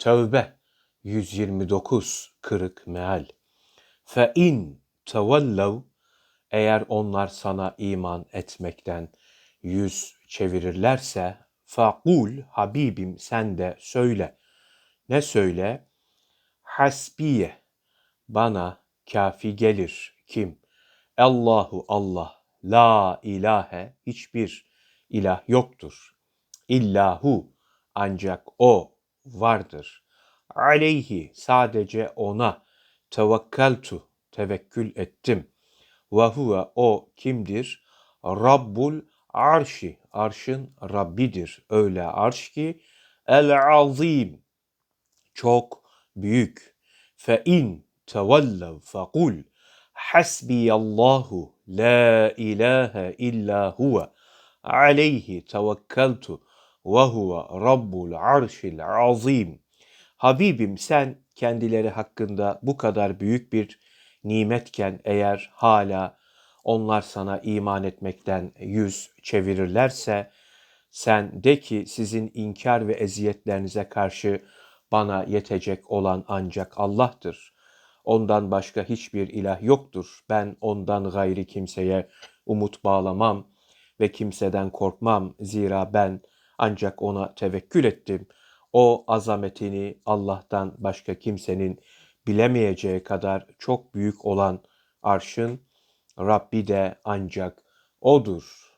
Tevbe 129 kırık meal. Fe in tevellev eğer onlar sana iman etmekten yüz çevirirlerse fakul Habibim sen de söyle. Ne söyle? Hasbiye bana kafi gelir kim? Allahu Allah la ilahe hiçbir ilah yoktur. İllahu ancak o vardır. Aleyhi sadece ona tevekkeltu tevekkül ettim. Ve huve o kimdir? Rabbul arşi arşın Rabbidir. Öyle arş ki el azim çok büyük. Fe in tevellev fekul hasbiyallahu la ilahe illa huve aleyhi tevekkeltu ve huve rabbul arşil azim. Habibim sen kendileri hakkında bu kadar büyük bir nimetken eğer hala onlar sana iman etmekten yüz çevirirlerse sen de ki sizin inkar ve eziyetlerinize karşı bana yetecek olan ancak Allah'tır. Ondan başka hiçbir ilah yoktur. Ben ondan gayri kimseye umut bağlamam ve kimseden korkmam. Zira ben ancak ona tevekkül ettim. O azametini Allah'tan başka kimsenin bilemeyeceği kadar çok büyük olan arşın Rabbi de ancak O'dur.